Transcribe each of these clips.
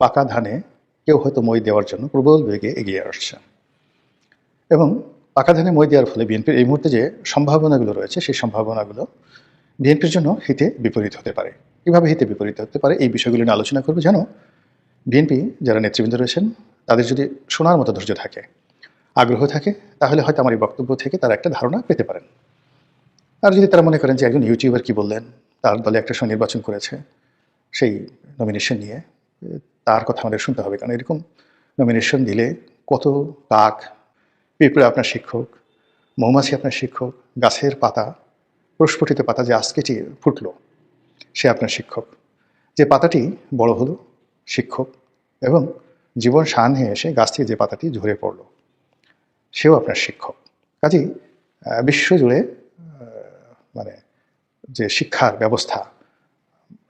পাকা ধানে কেউ হয়তো মই দেওয়ার জন্য প্রবল বেগে এগিয়ে আসছে। এবং পাকা ধানে মই দেওয়ার ফলে বিএনপির এই মুহূর্তে যে সম্ভাবনাগুলো রয়েছে, সেই সম্ভাবনাগুলো বিএনপির জন্য হিতে বিপরীত হতে পারে। কীভাবে হিতে বিপরীত হতে পারে এই বিষয়গুলো নিয়ে আলোচনা করব। যেন বিএনপি যারা নেতৃবৃন্দ রয়েছেন, তাদের যদি শোনার মতো ধৈর্য থাকে, আগ্রহ থাকে, তাহলে হয়তো আমার এই বক্তব্য থেকে তারা একটা ধারণা পেতে পারেন। আর যদি তারা মনে করেন যে একজন ইউটিউবার কি বললেন, তার দলে একটা সময় নির্বাচন করেছে, সেই নমিনেশন নিয়ে তার কথা আমাদের শুনতে হবে। কারণ এরকম নমিনেশন দিলে কত কাক পিঁপড়ে আপনার শিক্ষক, মৌমাছি আপনার শিক্ষক, গাছের পাতা, প্রস্ফুটিত পাতা যে আজকেটি ফুটলো, সে আপনার শিক্ষক। যে পাতাটি বড় হলো, শিক্ষক, এবং জীবন সান হয়ে এসে গাছ থেকে যে পাতাটি ঝরে পড়ল, সেও আপনার শিক্ষক। কাজেই বিশ্বজুড়ে মানে যে শিক্ষার ব্যবস্থা,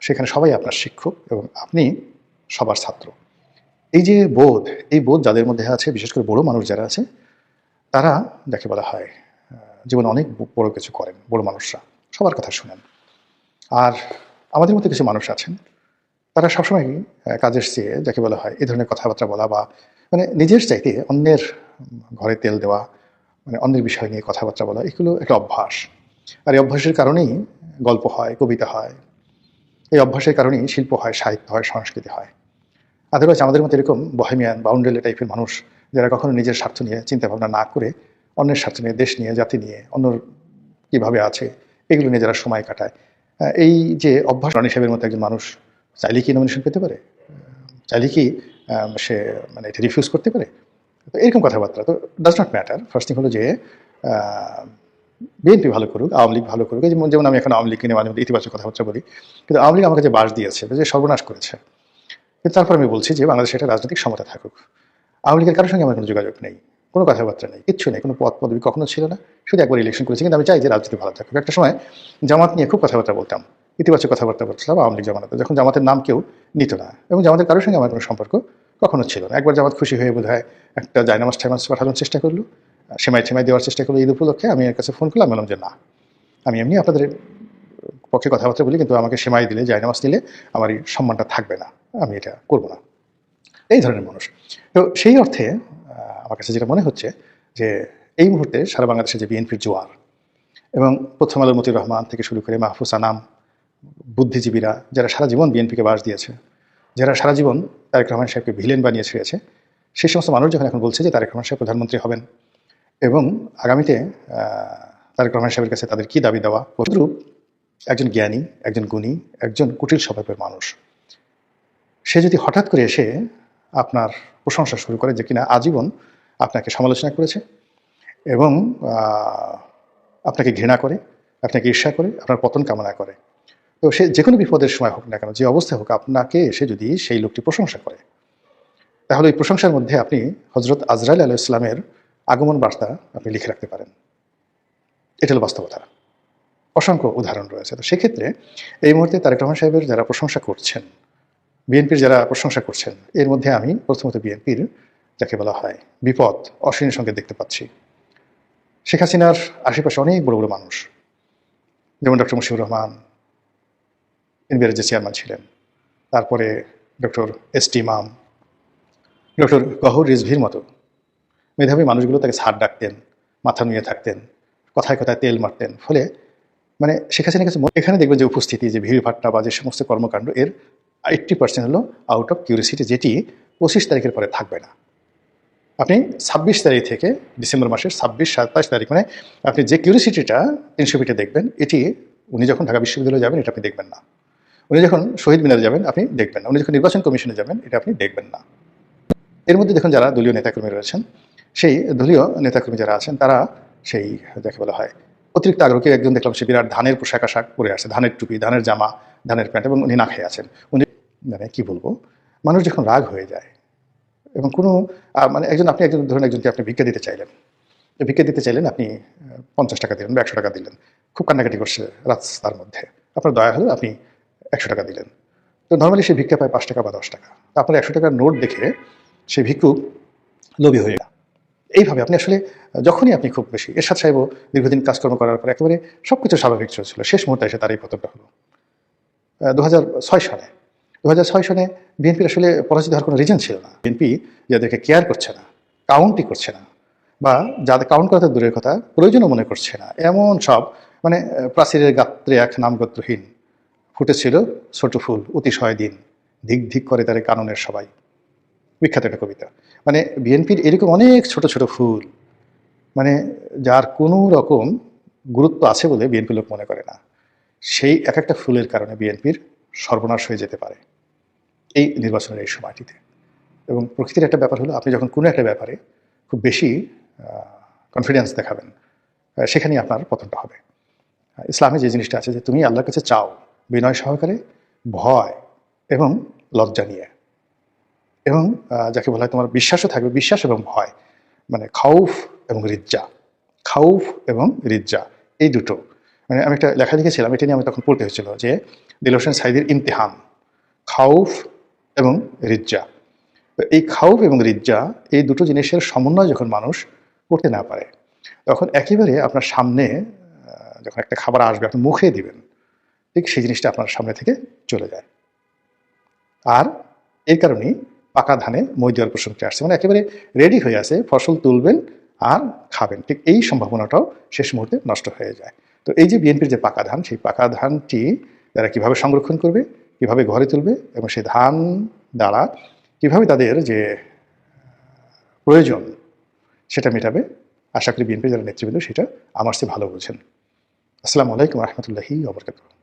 সেখানে সবাই আপনার শিক্ষক এবং আপনি সবার ছাত্র। এই যে বোধ, এই বোধ যাদের মধ্যে আছে, বিশেষ করে বড় মানুষ যারা আছে, তারা যাকে বলা হয় জীবনে অনেক বড় কিছু করেন, বড় মানুষরা। সবার কথা শুনেন। আর আমাদের মধ্যে কিছু মানুষ আছেন, তারা সবসময় কাজের চেয়ে যাকে বলা হয়, এই ধরনের কথাবার্তা বলা বা মানে নিজের চাইতে অন্যের ঘরে তেল দেওয়া মানে অন্যের বিষয় নিয়ে কথাবার্তা বলা, এগুলো একটা অভ্যাস। আর এই অভ্যাসের কারণেই গল্প হয়, কবিতা হয়। এই অভ্যাসের কারণেই শিল্প হয়, সাহিত্য হয়, সংস্কৃতি হয়। আদারওয়াইজ আমাদের মতো এরকম বহেমিয়ান বাউন্ডেলে টাইপের মানুষ যারা কখনো নিজের স্বার্থ নিয়ে চিন্তা ভাবনা না করে, অন্যের স্বার্থ নিয়ে, দেশ নিয়ে, জাতি নিয়ে, অন্যর কীভাবে আছে, এগুলো নিয়ে যারা সময় কাটায় এই যে অভ্যাস রনি সাহেবের মতো একজন মানুষ চাইলে কি নমিনেশন পেতে পারে? চাইলে কি সে মানে এটা রিফিউজ করতে পারে? তো এরকম কথাবার্তা। তো does not matter first thing হলো যে বিএনপি ভালো করুক, আওয়ামী লীগ ভালো করুক। যেমন যেমন আমি এখন আওয়ামী লীগ নিয়ে মাঝে মধ্যে ইতিবাচক কথাবার্তা বলি। কিন্তু আওয়ামী লীগ আমাকে যে বাস দিয়েছে যে সর্বনাশ করেছে। কিন্তু তারপর আমি বলছি যে বাংলাদেশে একটা রাজনৈতিক সমতা থাকুক। আওয়ামী লীগের কারোর সঙ্গে আমার কোনো যোগাযোগ নেই, কোনো কথাবার্তা নেই, কিচ্ছু নেই, কোনো পদ পদবি কখনো ছিল না। শুধু একবার ইলেকশন করেছি, কিন্তু আমি চাই যে রাজনীতি ভালো থাকুক। একটা সময় জামাত নিয়ে খুব কথাবার্তা বলতাম, ইতিবাচক কথাবার্তা বলছিলাম আওয়ামী লীগ জামাতে যখন জামাতের নাম কেউ নিত না এবং জামাতের কারোর সঙ্গে আমার কোনো সম্পর্ক কখনো ছিল না। একবার জামাত খুশি হয়ে বোধ হয় একটা জায়নামাজ টাইমাস পাঠানোর চেষ্টা করল সেমাই ঠেমাই দেওয়ার চেষ্টা করল ঈদ উপলক্ষে। আমি এর কাছে ফোন করলাম, বললাম যে না, আমি এমনি আপনাদের পক্ষে কথাবার্তা বলি, কিন্তু আমাকে সেমাই দিলে, জায়নামাজ দিলে আমার এই সম্মানটা থাকবে না। আমি এটা করব না। এই ধরনের মানুষ। তো সেই অর্থে আমার কাছে যেটা মনে হচ্ছে যে, এই মুহূর্তে সারা বাংলাদেশে যে বিএনপির জোয়ার এবং প্রথম আলোর মতিউর রহমান থেকে শুরু করে মাহফুজ আনাম, বুদ্ধিজীবীরা, যারা সারা জীবন বিএনপিকে বাস দিয়েছে, যারা সারা জীবন তারেক রহমান সাহেবকে ভিলেন বানিয়ে ছেড়েছে সেই সমস্ত মানুষ যখন এখন বলছে যে তারেক রহমান সাহেব প্রধানমন্ত্রী হবেন এবং আগামীতে তারেক রহমান সাহেবের কাছে তাদের কী দাবি দেওয়া? অনুরূপ একজন জ্ঞানী, একজন গুণী, একজন কুটিল স্বভাবের মানুষ। সে যদি হঠাৎ করে এসে আপনার প্রশংসা শুরু করে যে কিনা আজীবন আপনাকে সমালোচনা করেছে এবং আপনাকে ঘৃণা করে, আপনাকে ঈর্ষা করে, আপনার পতন কামনা করে, তো সে যে কোনো বিপদের সময় হোক না কেন, যে অবস্থায় হোক আপনাকে এসে যদি সেই লোকটি প্রশংসা করে, তাহলে এই প্রশংসার মধ্যে আপনি হজরত আজরাইল আলু ইসলামের আগমন বার্তা আপনি লিখে রাখতে পারেন। এটা হল বাস্তবতা। অসংখ্য উদাহরণ রয়েছে। তো সেক্ষেত্রে এই মুহূর্তে তারেক রহমান সাহেবের যারা প্রশংসা করছেন, বিএনপির যারা প্রশংসা করছেন, এর মধ্যে আমি প্রথমত বিএনপির যাকে বলা হয় বিপদ অশ্বিনের সঙ্গে দেখতে পাচ্ছি। শেখ হাসিনার আশেপাশে অনেক বড় বড় মানুষ, যেমন ডক্টর মুশিবুর রহমান এনবিআর যে চেয়ারম্যান ছিলেন, তারপরে ডক্টর এস টি মাম ডক্টর গহর রিজভির মতো মেধাবী মানুষগুলো তাকে ছাড় ডাকতেন, মাথা নুয়ে থাকতেন, কথায় কথায় তেল মারতেন। ফলে মানে শেখ হাসিনার কাছে এখানে দেখবেন যে উপস্থিতি, যে ভিড় ভাট্টা বা যে সমস্ত কর্মকাণ্ড, এর এইট্টি পার্সেন্ট হলো আউট অফ কিউরিসিটি যেটি পঁচিশ তারিখের পরে থাকবে না। আপনি ছাব্বিশ তারিখ থেকে ডিসেম্বর মাসের ছাব্বিশ, সাতাশ তারিখ মানে আপনি যে কিউরিসিটিটা তিনশো ফিটে দেখবেন, এটি উনি যখন ঢাকা বিশ্ববিদ্যালয়ে যাবেন, এটা আপনি দেখবেন না। উনি যখন শহীদ মিনারে যাবেন, আপনি দেখবেন না। উনি যখন নির্বাচন কমিশনে যাবেন, এটা আপনি দেখবেন না। এর মধ্যে দেখুন যারা দলীয় নেতাকর্মী রয়েছেন, সেই দলীয় নেতাকর্মী যারা আছেন, তারা সেই, যাকে বলা হয় অতিরিক্ত আগ্রহী একজন দেখলাম সে বিরাট ধানের পোশাক আশাক পরে আছে ধানের টুপি, ধানের জামা, ধানের প্যান্ট এবং উনি না খেয়ে আছেন। উনি মানে কি বলব? মানুষ যখন রাগ হয়ে যায় এবং কোনো মানে একজন, আপনি একজন, ধরুন একজনকে আপনি ভিক্ষা দিতে চাইলেন। ভিক্ষা দিতে চাইলেন, আপনি পঞ্চাশ টাকা দিলেন বা একশো টাকা দিলেন। খুব কান্নাকাটি করছে রাস্তার মধ্যে। আপনার দয়া হলো, আপনি একশো টাকা দিলেন। তো নর্মালি সে ভিক্ষা পায় পাঁচ টাকা বা দশ টাকা। আপনার একশো টাকার নোট দেখে সে ভিক্ষুক লোভী হয়ে যায় এইভাবে আপনি আসলে, যখনই আপনি খুব বেশি এরশাদ সাহেবও দীর্ঘদিন কাজকর্ম করার পর একেবারে সব কিছু স্বাভাবিক চলছিল। শেষ মুহূর্তে এসে তার এই পতনটা হলো। দু হাজার ছয় সালে দু সনে বিএনপির আসলে পরাজিত হওয়ার কোনো রিজন ছিল না। বিএনপি যাদেরকে কেয়ার করছে না কাউন্টই করছে না, বা যাদের কাউন্ট করা তো দূরের কথা, প্রয়োজনও মনে করছে না, এমন সব মানে প্রাচীরের গাত্রে এক নামগোত্রহীন ফুটেছিল ছোট ফুল, অতিশয় দিন, ধিক ধিক করে তারে কাননের সবাই। বিখ্যাত একটা কবিতা। মানে বিএনপির এরকম অনেক ছোট ছোট ফুল। মানে যার কোনো রকম গুরুত্ব আছে বলে বিএনপি লোক মনে করে না। সেই এক একটা ফুলের কারণে বিএনপির সর্বনাশ হয়ে যেতে পারে এই নির্বাচনের এই সময়টিতে। এবং প্রকৃতির একটা ব্যাপার হলো, আপনি যখন কোনো একটা ব্যাপারে খুব বেশি কনফিডেন্স দেখাবেন সেখানেই আপনার পতনটা হবে। ইসলামে যে জিনিসটা আছে যে, তুমি আল্লাহর কাছে চাও বিনয় সহকারে, ভয় এবং লজ্জা নিয়ে। এবং যাকে বলা হয় তোমার বিশ্বাসও থাকবে, বিশ্বাস এবং ভয়। মানে খাউফ এবং রিজ্জা। খাউফ এবং রিজ্জা, এই দুটো। মানে আমি একটা লেখা লিখেছিলাম, এটা নিয়ে আমি তখন পড়তে হয়েছিল যে দিল হোসেন সাইদির ইমতিহান, খাউফ এবং রিজ্জা। তো এই খাউফ এবং রিজ্জা, এই দুটো জিনিসের সমন্বয় যখন মানুষ করতে না পারে, তখন একেবারে আপনার সামনে যখন একটা খাবার আসবে, আপনি মুখে দিবেন, ঠিক সেই জিনিসটা আপনার সামনে থেকে চলে যায়। আর এই কারণেই পাকা ধানে মই দেওয়ার প্রসঙ্গটি আসছে। মানে একেবারে রেডি হয়ে আছে, ফসল তুলবেন আর খাবেন। ঠিক এই সম্ভাবনাটাও শেষ মুহূর্তে নষ্ট হয়ে যায়। তো এই যে বিএনপির যে পাকা ধান, সেই পাকা ধানটি তারা কীভাবে সংরক্ষণ করবে, কীভাবে ঘরে তুলবে এবং সেই ধান দ্বারা কীভাবে তাদের যে প্রয়োজন সেটা মেটাবে, আশা করি বিএনপি যারা নেতৃবৃন্দ সেটা আমার চেয়ে ভালো বোঝেন। আসসালামু আলাইকুম রহমতুল্লাহি ওবরকাতুহ